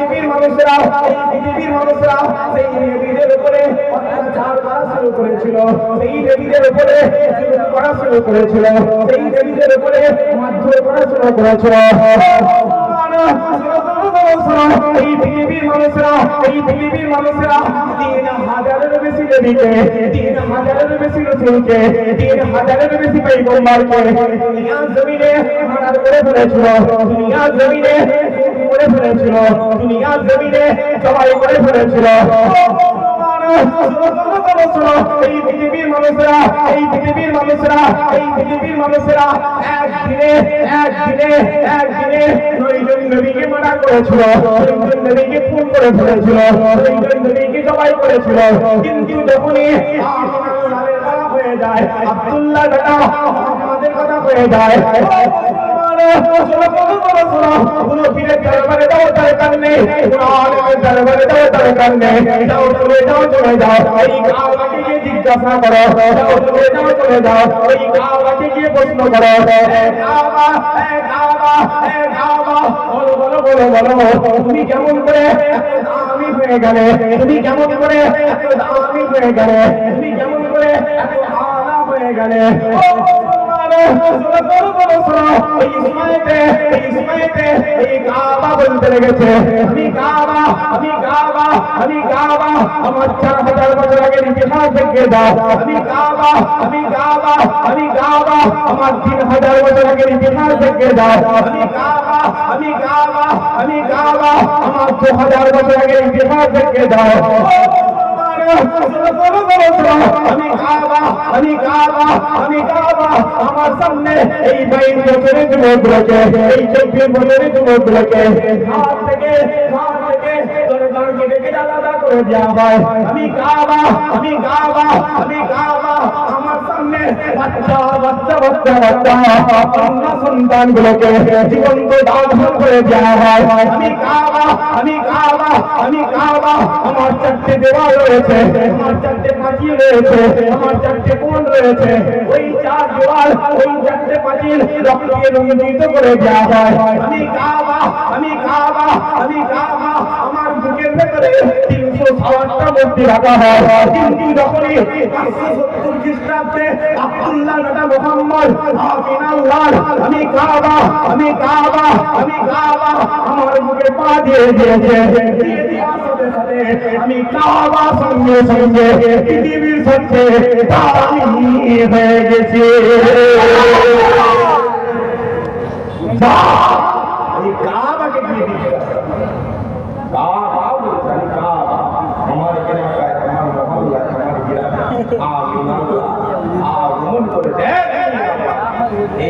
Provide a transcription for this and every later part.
পৃথিবীর মানুষেরা এই পৃথিবীর মানুষেরা সেই নবীদের উপরে অত্যাচার করা শুরু করেছিল, সেই নবীদের উপরে করা শুরু করেছিল, সেই নবীদের উপরে মারধর করা শুরু করেছিল। এই পৃথিবীর মানুষরা, এই পৃথিবীর মানুষরা তিন হাজারের বেশি নবীকে তিন হাজারের বেশি রসুলকে, তিন হাজারের বেশি পৈগম্বরকে দুনিয়ার জমিনে মারার করে ফেলেছিল, দুনিয়ার জমিনে খুন করে ফেলেছিল, দুনিয়ার জমিনে জবাই করে ফেলেছিল। এই পৃথিবীর মানুষরা, এই পৃথিবীর মানুষরা, এই পৃথিবীর মানুষরা একদিনে একদিনে একদিনে নৈজন নবীকে মারা করেছিল নৈজন নবীকে খুন করে ফেলেছিল নৈজন নবীকে জবাই করেছিল। কিন্তু যখনই আব্দুল্লাহ দাদা আমাদের কথা হয়ে যায় কোনো পীরের দরবারে যাও দরকার নেই কোনো আলেমের দরবারে যাও দরকার নেই যাও, চলে যাও চলে যাও। এই কাওয়াকে গিয়ে জিজ্ঞাসা করো। যাও, চলে যাও চলে যাও। এই কাওয়াকে গিয়ে প্রশ্ন করো। কাওয়া এ কাওয়া বলো বলো বলো বলো তুমি কেমন করে দামি হয়ে গেলে? তুমি কেমন করে দামি হয়ে গেলে? তুমি কেমন করে আলা হয়ে গেলে? ও এই সময়তে এই সময়তে এই কাবা বলতে লেগেছে আমি কাবা আমি কাবা আমি কাবা আমার চার হাজার তিন হাজার বছর আগের ইতিহাস দেখে দাও। আমি কাবা আমি কাবা আমি কাবা আমার দু হাজার বছর আগের ইতিহাস দেখে দাও। আমি কাবা আমি কাবা আমি কাবা আমার সামনে এই বাইশ বছরের যুবকগুলোকে এই চব্বিশ বছরের যুবকগুলোকে হাত থেকে হাত থেকে দরবারকে ডেকে আলাদা করে দেওয়া হয় আমি কাবা আমি কাবা বাচ্চা বাচ্চা বাচ্চা বাচ্চা। কন্যা সন্তানগুলোকে জীবন্ত দান করে দেওয়া হয়। আমি কাবা আমি কাবা আমি কাবা। আমার চারটে দেওয়াল রয়েছে, আমার চারটে পাঁচিল রয়েছে, আমার চারটে কোণ রয়েছে। ওই চার দেওয়াল, ওই চারটে পাঁচিল রক্তে রঞ্জিত করে দেওয়া হয়। আমি কাবা আমি কাবা আমি কাবা। আমার বুকের ভেতরে তিনশো সাতটা রাখা হয় কিন্তু যখনই সত্তর খ্রিস্টাব্দে আব্দুল্লাহ নাটা মোহাম্মদ আমি কাবা আমি কাবা আমি কাবা আমার বুকে পা দিয়ে দিয়েছে আমি কাবা সঙ্গে সঙ্গে পৃথিবীর সঙ্গে হয়ে গেছে বাহ! আমি কাবাকে দিয়ে দিচ্ছি কাবা বলছে আমি কাবা আমার এখানে এলাকায়, আমার মহল্লায়, আমার গ্রামে আমিনাল্লাহ আগমন করেছে এই কাবা এটা কাবা এর পূজা সত্তা হবে আল্লাহ তাআলা আমিন হাজির হয়েছে আল্লাহ হয় না ওই আরশে আযমে সত্তর হাজারের পর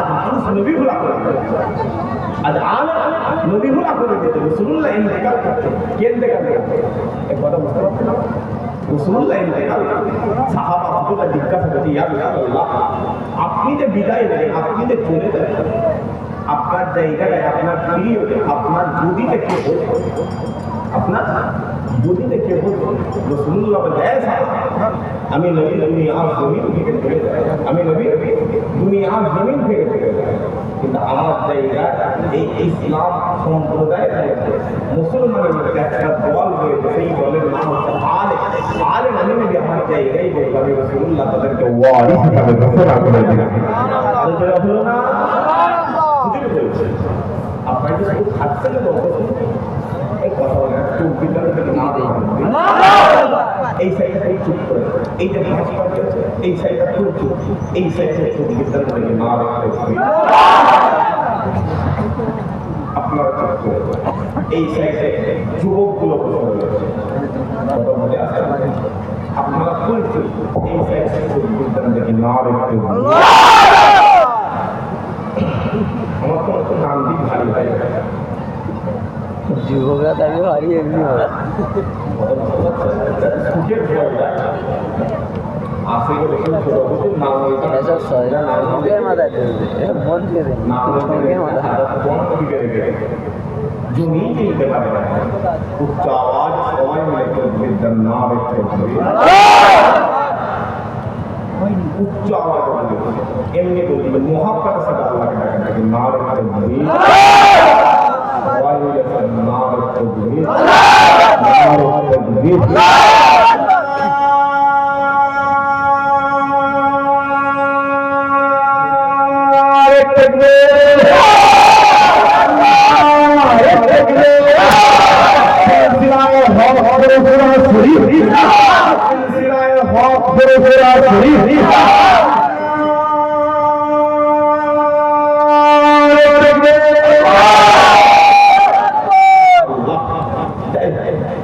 আজ মানুষ নবী ভুলা করে। আজ আল নবী ভুলা করে দিতে রসুল্লাহ ইন্তেকাল করছে কে ইন্তেকাল করছে এক কথা বুঝতে পারছেন না? রসুল্লাহ ইন্তেকাল সাহাবা আব্দুল্লাহ জিজ্ঞাসা করছে ইয়া রাসূলুল্লাহ আপনি যে বিদায় নেন আপনি যে চলে যাচ্ছেন আপনার জায়গায় আপনার প্রিয় আপনার গদিতে কে বসবে আপনার গদিতে কে বসবে রসুল্লাহ বলে "এ সাহাবা, আমি নবী দুনিয়ার জমিন থেকে আমি নবী দুনিয়ার থেকে। চলে যাই কিন্তু আমার জায়গায় এই ইসলাম সম্প্রদায়ের মধ্যে মুসলমানের মধ্যে একটা দল রয়েছে সেই দলের নাম হচ্ছে আলে। আলে আমি নবী আমার জায়গায় বলব আমি রসুল্লাহ তাদেরকে ওয়ারিস হিসাবে ঘোষণা করে দিলাম আলোচনা হলো না আপনার কি শুধু খাচ্ছেন বলতে এই কথা থেকে না! এই সাইডটা খুব চুপ করে। এই যে ভাস্কর্য এই সাইডটা খুব চুপ। এই সাইডটা খুব বিদ্যান থেকে হবে। আপনারা চুপ করে এই সাইডে যুবকগুলো আপনারা চুপ। এই সাইডটা খুব বিদ্যান থেকে না রাখতে হবে। আমার তো তো নাম দিক ভারী ভাই যুবকরা তাকে হারিয়ে এমনি হবে সুখের ভয়টা আসে গেলে কিন্তু ছোট ছোট নাম হয়েছে এসব সয় লোকের মাথায় ঢুকবে এটা মন দিয়ে দেবে নাম লোকের মাথায় জমি কিনতে পারে না উচ্চ আওয়াজ সবাই মিলে বিদ্যার না রেখে উচ্চ আওয়াজ বলবে এমনি বলবে মোহাব্বত সাথে আল্লাহকে ডাকেন নাকি না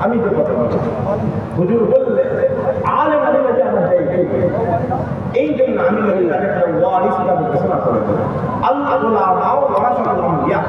আমি তো কথা বলছি হুজুর বললে আলেম আলেম যে আমার এই জন্য আমি তাকে একটা ওয়ারিস হিসাবে ঘোষণা করে দেবো আল্লাহ ওলামাও ওয়ারাসাতুল আম্বিয়া